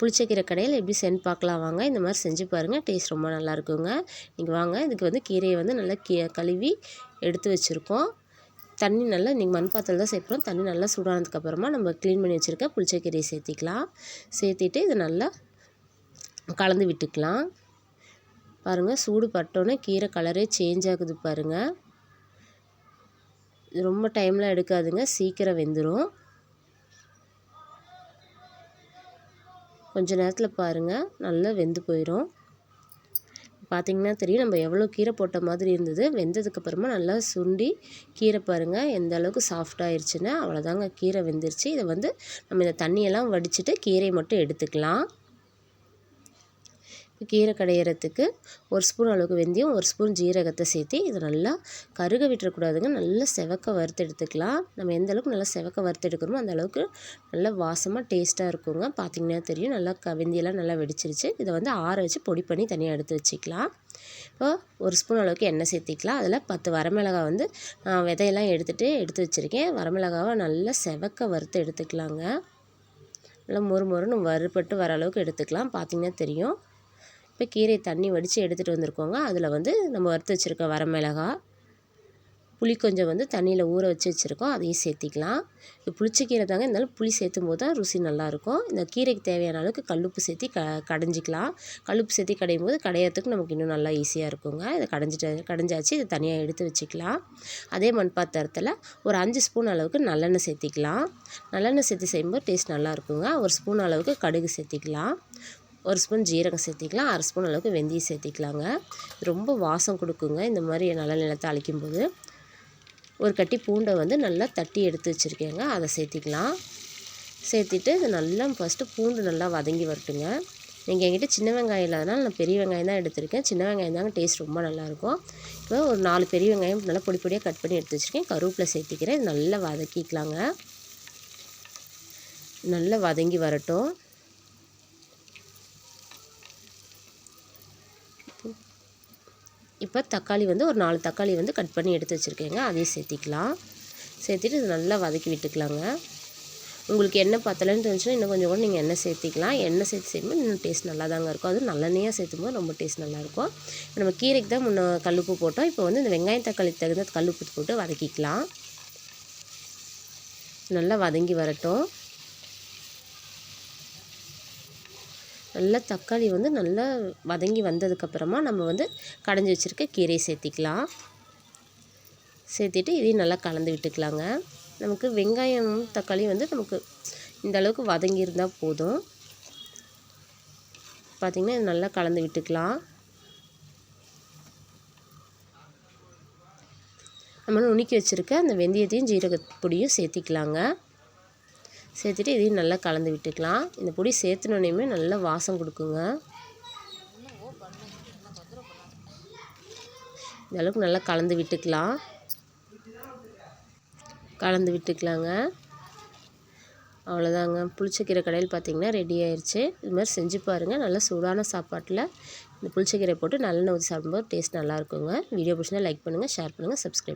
புளிச்சக்கீரை கடையில் எப்படி சென்ட் பார்க்கலாம் வாங்க. இந்த மாதிரி செஞ்சு பாருங்கள் டேஸ்ட் ரொம்ப நல்லா இருக்குங்க. நீங்கள் வாங்க. இதுக்கு வந்து கீரையை வந்து நல்லா கீ கழுவி எடுத்து வச்சுருக்கோம். தண்ணி நல்லா நீங்கள் மண் பாத்திரம் தான் சேர்க்குறோம் தண்ணி நல்லா சூடானதுக்கப்புறமா நம்ம க்ளீன் பண்ணி வச்சுருக்க புளிச்சக்கீரையை சேர்த்திக்கலாம். சேர்த்திட்டு இதை நல்லா கலந்து விட்டுக்கலாம். பாருங்கள் சூடு பட்டோன்னே கீரை கலரே சேஞ்ச் ஆகுது பாருங்கள் இது ரொம்ப டைம்லாம் எடுக்காதுங்க. சீக்கிரம் வெந்துடும் கொஞ்சம் நேரத்தில் பாருங்கள் நல்லா வெந்து போயிடும் பார்த்திங்கன்னா தெரியும் நம்ம எவ்வளோ கீரை போட்ட மாதிரி இருந்தது. வெந்ததுக்கப்புறமா நல்லா சுண்டி கீரை பாருங்கள் எந்த அளவுக்கு சாஃப்டாகிருச்சுன்னா அவ்வளோதாங்க கீரை வெந்துருச்சு. இதை வந்து நம்ம இந்த தண்ணியெல்லாம் வடிச்சிட்டு கீரையை மட்டும் எடுத்துக்கலாம். கீரை கடையிறதுக்கு ஒரு ஸ்பூன் அளவுக்கு வெந்தயம் ஒரு ஸ்பூன் ஜீரகத்தை சேர்த்து இதை நல்லா கருக விட்டுறக்கூடாதுங்க. நல்லா செவக்க வறுத்து எடுத்துக்கலாம். நம்ம எந்த அளவுக்கு நல்லா செவக்க வறுத்து எடுக்கிறோமோ அந்த அளவுக்கு நல்லா வாசமாக டேஸ்ட்டாக இருக்குங்க. பார்த்திங்கன்னா தெரியும். நல்லா க வெந்தியெல்லாம் நல்லா வெடிச்சிருச்சு. இதை வந்து ஆற வச்சு பொடி பண்ணி தனியாக எடுத்து வச்சுக்கலாம். இப்போ ஒரு ஸ்பூன் அளவுக்கு எண்ணெய் சேர்த்திக்கலாம். அதில் பத்து வரமிளகா வந்து நான் விதையெல்லாம் எடுத்துகிட்டு எடுத்து வச்சுருக்கேன். வரமிளகாவை நல்லா செவக்க வறுத்து எடுத்துக்கலாங்க. நல்லா மொறு மொறுன்னு வறுபட்டு வர அளவுக்கு எடுத்துக்கலாம். பார்த்திங்கன்னா தெரியும். இப்போ கீரையை தண்ணி வடித்து எடுத்துகிட்டு வந்திருக்கோங்க. அதில் வந்து நம்ம வறுத்து வச்சுருக்க வரமிளகா புளி கொஞ்சம் வந்து தண்ணியில் ஊற வச்சு வச்சுருக்கோம். அதையும் சேர்த்திக்கலாம். இப்போ புளிச்சக்கீரை தாங்க இருந்தாலும் புளி சேர்த்தும் போது தான் ருசி நல்லாயிருக்கும். இந்த கீரைக்கு தேவையான அளவுக்கு கல்லுப்பு சேர்த்தி க கடைஞ்சிக்கலாம். கல்லுப்பு சேர்த்தி கடையும் போது கடையிறதுக்கு நமக்கு இன்னும் நல்லா ஈஸியாக இருக்குங்க. இதை கடைஞ்சிட்டு கடைஞ்சாச்சு. இதை தனியாக எடுத்து வச்சுக்கலாம். அதே மண் பாத்திரத்தில் ஒரு அஞ்சு ஸ்பூன் அளவுக்கு நல்லெண்ணெய் சேர்த்திக்கலாம். நல்லெண்ணெய் சேர்த்து செய்யும்போது டேஸ்ட் நல்லா இருக்குங்க ஒரு ஸ்பூன் அளவுக்கு கடுகு சேர்த்திக்கலாம். ஒரு ஸ்பூன் ஜீரகம் சேர்த்திக்கலாம் அரை ஸ்பூன் அளவுக்கு வெந்தயம் சேர்த்திக்கலாங்க. ரொம்ப வாசம் கொடுக்குங்க இந்த மாதிரி நல்ல நிலத்தை அழிக்கும்போது. ஒரு கட்டி பூண்டை வந்து நல்லா தட்டி எடுத்து வச்சுருக்கேங்க அதை சேர்த்திக்கலாம். சேர்த்திட்டு இது நல்லா ஃபஸ்ட்டு பூண்டு நல்லா வதங்கி வரட்டுங்க. நீங்கள் என்கிட்ட சின்ன வெங்காயம் இல்லாதனால நான் பெரிய வெங்காயம் தான் எடுத்திருக்கேன். சின்ன வெங்காயம் தாங்க டேஸ்ட் ரொம்ப நல்லாயிருக்கும். இப்போ ஒரு நாலு பெரிய வெங்காயம் நல்லா பொடி பொடியாக கட் பண்ணி எடுத்து வச்சுருக்கேன். கருவேப்பிலை சேர்த்திக்கிறேன் நல்லா வதக்கிக்கலாங்க. நல்லா வதங்கி வரட்டும். இப்போ தக்காளி வந்து ஒரு நாலு தக்காளி வந்து கட் பண்ணி எடுத்து வச்சுருக்கேங்க. அதையும் சேர்த்திக்கலாம். சேர்த்துட்டு இது நல்லா வதக்கி விட்டுக்கலாங்க. உங்களுக்கு எண்ணெய் பத்தலைன்னு தெரிஞ்சுன்னா இன்னும் கொஞ்சம் கூட நீங்கள் எண்ணெய் சேர்த்திக்கலாம். எண்ணெய் சேர்த்து செய்யும்போது இன்னும் டேஸ்ட் நல்லா தாங்க இருக்கும். அதுவும் நல்லெண்ணெயாக சேர்த்தும் போது ரொம்ப டேஸ்ட் நல்லாயிருக்கும். நம்ம கீரைக்கு தான் முன்னே கல்லுப்பு போட்டோம். இப்போ வந்து இந்த வெங்காயம் தக்காளி தகுந்த கல்லுப்பு போட்டு வதக்கிக்கலாம். நல்லா வதங்கி வரட்டும். நல்லா தக்காளி வந்து நல்லா வதங்கி வந்ததுக்கப்புறமா நம்ம வந்து கடைஞ்சி வச்சுருக்க கீரையை சேர்த்திக்கலாம். சேர்த்திட்டு இதையும் நல்லா கலந்து விட்டுக்கலாங்க. நமக்கு வெங்காயம் தக்காளி வந்து நமக்கு இந்த அளவுக்கு வதங்கி இருந்தால் போதும். பார்த்திங்கன்னா நல்லா கலந்து விட்டுக்கலாம். நம்ம நுணுக்கி வச்சுருக்க அந்த வெந்தயத்தையும் ஜீரகப்பொடியும் சேர்த்திக்கலாங்க. சேர்த்துட்டு இதையும் நல்லா கலந்து விட்டுக்கலாம். இந்த பொடி சேர்த்துனோடனே நல்லா வாசம் கொடுக்குங்க. இந்த அளவுக்கு நல்லா கலந்து விட்டுக்கலாம். கலந்து விட்டுக்கலாங்க. அவ்வளோதாங்க. புளிச்சக்கீரை கடையில் பார்த்திங்கன்னா ரெடி ஆயிடுச்சு இது மாதிரி செஞ்சு பாருங்கள் நல்லா சூடான சாப்பாட்டில். இந்த புளிச்சக்கீரை போட்டு நல்லெண்ணெய் ஊற்றி சாப்பிடும்போது டேஸ்ட் நல்லாயிருக்குங்க வீடியோ பிடிச்சினா லைக் பண்ணுங்கள் ஷேர் பண்ணுங்கள் சப்ஸ்கிரைப்